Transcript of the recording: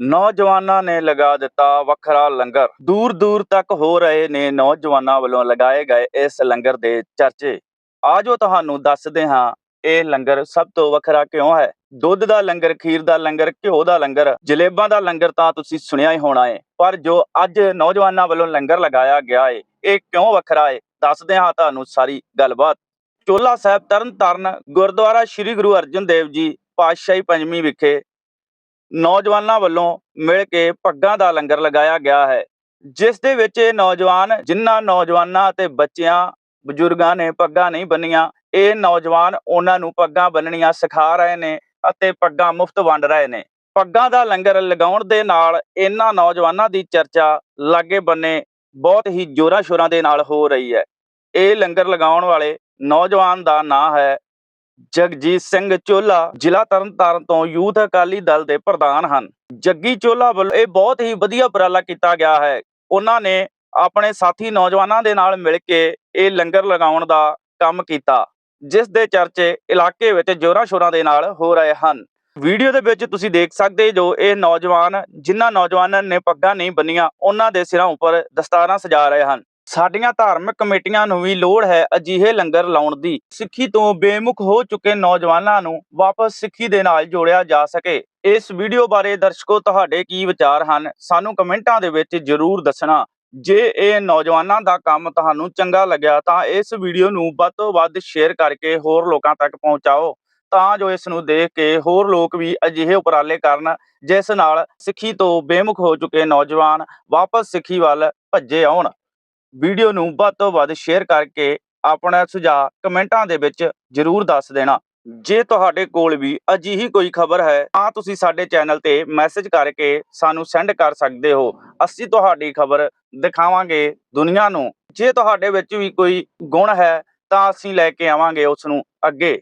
ਨੌਜਵਾਨਾਂ ਨੇ ਲਗਾ ਦਿੱਤਾ ਵੱਖਰਾ ਲੰਗਰ। ਦੂਰ ਦੂਰ ਤੱਕ ਹੋ ਰਹੇ ਨੇ ਨੌਜਵਾਨਾਂ ਵੱਲੋਂ ਲਗਾਏ ਗਏ ਇਸ ਲੰਗਰ ਦੇ ਚਰਚੇ। ਆਜੋ ਤੁਹਾਨੂੰ ਦੱਸਦੇ ਹਾਂ, ਇਹ ਲੰਗਰ ਸਭ ਤੋਂ ਵੱਖਰਾ ਕਿਉਂ ਹੈ? ਦੁੱਧ ਦਾ ਲੰਗਰ, ਖੀਰ ਦਾ ਲੰਗਰ, ਘਿਓ ਦਾ ਲੰਗਰ, ਜਲੇਬਾਂ ਦਾ ਲੰਗਰ ਤਾਂ ਤੁਸੀਂ ਸੁਣਿਆ ਹੀ ਹੋਣਾ ਏ। ਪਰ ਜੋ ਅੱਜ ਨੌਜਵਾਨਾਂ ਵੱਲੋਂ ਲੰਗਰ ਲਗਾਇਆ ਗਿਆ ਹੈ ਇਹ ਕਿਉਂ ਵੱਖਰਾ ਏ? ਦੱਸਦੇ ਹਾਂ ਤੁਹਾਨੂੰ ਸਾਰੀ ਗੱਲਬਾਤ। ਚੋਲਾ ਸਾਹਿਬ ਤਰਨ ਤਾਰਨ ਗੁਰਦੁਆਰਾ ਸ੍ਰੀ ਗੁਰੂ ਅਰਜਨ ਦੇਵ ਜੀ ਪਾਤਸ਼ਾਹੀ ਪੰਜਵੀਂ ਵਿਖੇ ਨੌਜਵਾਨਾਂ ਵੱਲੋਂ ਮਿਲ ਕੇ ਪੱਗਾਂ ਦਾ ਲੰਗਰ ਲਗਾਇਆ ਗਿਆ ਹੈ, ਜਿਸ ਦੇ ਵਿੱਚ ਇਹ ਨੌਜਵਾਨ, ਜਿਨ੍ਹਾਂ ਨੌਜਵਾਨਾਂ ਅਤੇ ਬੱਚਿਆਂ, ਬਜ਼ੁਰਗਾਂ ਨੇ ਪੱਗਾਂ ਨਹੀਂ ਬੰਨੀਆਂ, ਇਹ ਨੌਜਵਾਨ ਉਹਨਾਂ ਨੂੰ ਪੱਗਾਂ ਬੰਨਣੀਆਂ ਸਿਖਾ ਰਹੇ ਨੇ ਅਤੇ ਪੱਗਾਂ ਮੁਫਤ ਵੰਡ ਰਹੇ ਨੇ। ਪੱਗਾਂ ਦਾ ਲੰਗਰ ਲਗਾਉਣ ਦੇ ਨਾਲ ਇਹਨਾਂ ਨੌਜਵਾਨਾਂ ਦੀ ਚਰਚਾ ਲਾਗੇ ਬੰਨੇ ਬਹੁਤ ਹੀ ਜੋਰਾਂ ਸ਼ੋਰਾਂ ਦੇ ਨਾਲ ਹੋ ਰਹੀ ਹੈ। ਇਹ ਲੰਗਰ ਲਗਾਉਣ ਵਾਲੇ ਨੌਜਵਾਨ ਦਾ ਨਾਂ ਹੈ ਜਗਜੀਤ ਸਿੰਘ ਚੋਲਾ ਜ਼ਿਲ੍ਹਾ ਤਰਨਤਾਰਨ ਤੋਂ ਯੂਥ ਅਕਾਲੀ ਦਲ ਦੇ ਪ੍ਰਧਾਨ ਹਨ। ਜੱਗੀ ਚੋਲਾ ਵੱਲੋਂ ਇਹ ਬਹੁਤ ਹੀ ਵਧੀਆ ਉਪਰਾਲਾ ਕੀਤਾ ਗਿਆ ਹੈ। ਉਹਨਾਂ ਨੇ ਆਪਣੇ ਸਾਥੀ ਨੌਜਵਾਨਾਂ ਦੇ ਨਾਲ ਮਿਲ ਕੇ ਇਹ ਲੰਗਰ ਲਗਾਉਣ ਦਾ ਕੰਮ ਕੀਤਾ, ਜਿਸ ਦੇ ਚਰਚੇ ਇਲਾਕੇ ਵਿੱਚ ਜੋਰਾਂ ਸ਼ੋਰਾਂ ਦੇ ਨਾਲ ਹੋ ਰਹੇ ਹਨ। ਵੀਡੀਓ ਦੇ ਵਿੱਚ ਤੁਸੀਂ ਦੇਖ ਸਕਦੇ ਜੋ ਇਹ ਨੌਜਵਾਨ, ਜਿਨ੍ਹਾਂ ਨੌਜਵਾਨਾਂ ਨੇ ਪੱਗਾਂ ਨਹੀਂ ਬੰਨੀਆਂ, ਉਹਨਾਂ ਦੇ ਸਿਰਾਂ ਉੱਪਰ ਦਸਤਾਰਾਂ ਸਜਾ ਰਹੇ ਹਨ। ਸਾਡੀਆਂ ਧਾਰਮਿਕ ਕਮੇਟੀਆਂ ਨੂੰ ਵੀ ਲੋੜ ਹੈ ਅਜਿਹੇ ਲੰਗਰ ਲਾਉਣ ਦੀ। ਸਿੱਖੀ ਤੋਂ ਬੇਮੁਖ ਹੋ ਚੁੱਕੇ ਨੌਜਵਾਨਾਂ ਨੂੰ ਵਾਪਸ ਸਿੱਖੀ ਦੇ ਨਾਲ ਜੋੜਿਆ ਜਾ ਸਕੇ। ਇਸ ਵੀਡੀਓ ਬਾਰੇ ਦਰਸ਼ਕੋ, ਤੁਹਾਡੇ ਕੀ ਵਿਚਾਰ ਹਨ? ਸਾਨੂੰ ਕਮੈਂਟਾਂ ਦੇ ਵਿੱਚ ਜਰੂਰ ਦੱਸਣਾ। ਜੇ ਇਹ ਨੌਜਵਾਨਾਂ ਦਾ ਕੰਮ ਤੁਹਾਨੂੰ ਚੰਗਾ ਲੱਗਿਆ, ਤਾਂ ਇਸ ਵੀਡੀਓ ਨੂੰ ਵੱਧ ਤੋਂ ਵੱਧ ਸ਼ੇਅਰ ਕਰਕੇ ਹੋਰ ਲੋਕਾਂ ਤੱਕ ਪਹੁੰਚਾਓ। ਤਾਂ ਜੋ ਇਸ ਨੂੰ ਦੇਖ ਕੇ ਹੋਰ ਲੋਕ ਵੀ ਅਜਿਹੇ ਉਪਰਾਲੇ ਕਰਨ, ਜਿਸ ਨਾਲ ਸਿੱਖੀ ਤੋਂ ਬੇਮੁਖ ਹੋ ਚੁੱਕੇ ਨੌਜਵਾਨ ਵਾਪਸ ਸਿੱਖੀ ਵੱਲ ਭੱਜੇ ਆਉਣ। ਵੀਡੀਓ ਨੂੰ ਵੱਧ ਤੋਂ ਵੱਧ ਸ਼ੇਅਰ ਕਰਕੇ ਆਪਣਾ ਸੁਝਾਅ ਕਮੈਂਟਾਂ ਦੇ ਵਿੱਚ ਜਰੂਰ ਦੱਸ ਦੇਣਾ। ਜੇ ਤੁਹਾਡੇ ਕੋਲ ਵੀ ਅਜਿਹੀ ਕੋਈ ਖਬਰ ਹੈ, ਤਾਂ ਤੁਸੀਂ ਸਾਡੇ ਚੈਨਲ ਤੇ ਮੈਸੇਜ ਕਰਕੇ ਸਾਨੂੰ ਸੈਂਡ ਕਰ ਸਕਦੇ ਹੋ। ਅਸੀਂ ਤੁਹਾਡੀ ਖਬਰ ਦਿਖਾਵਾਂਗੇ ਦੁਨੀਆ ਨੂੰ। ਜੇ ਤੁਹਾਡੇ ਵਿੱਚ ਵੀ ਕੋਈ ਗੁਣ ਹੈ, ਤਾਂ ਅਸੀਂ ਲੈ ਕੇ ਆਵਾਂਗੇ ਉਸ ਨੂੰ ਅੱਗੇ।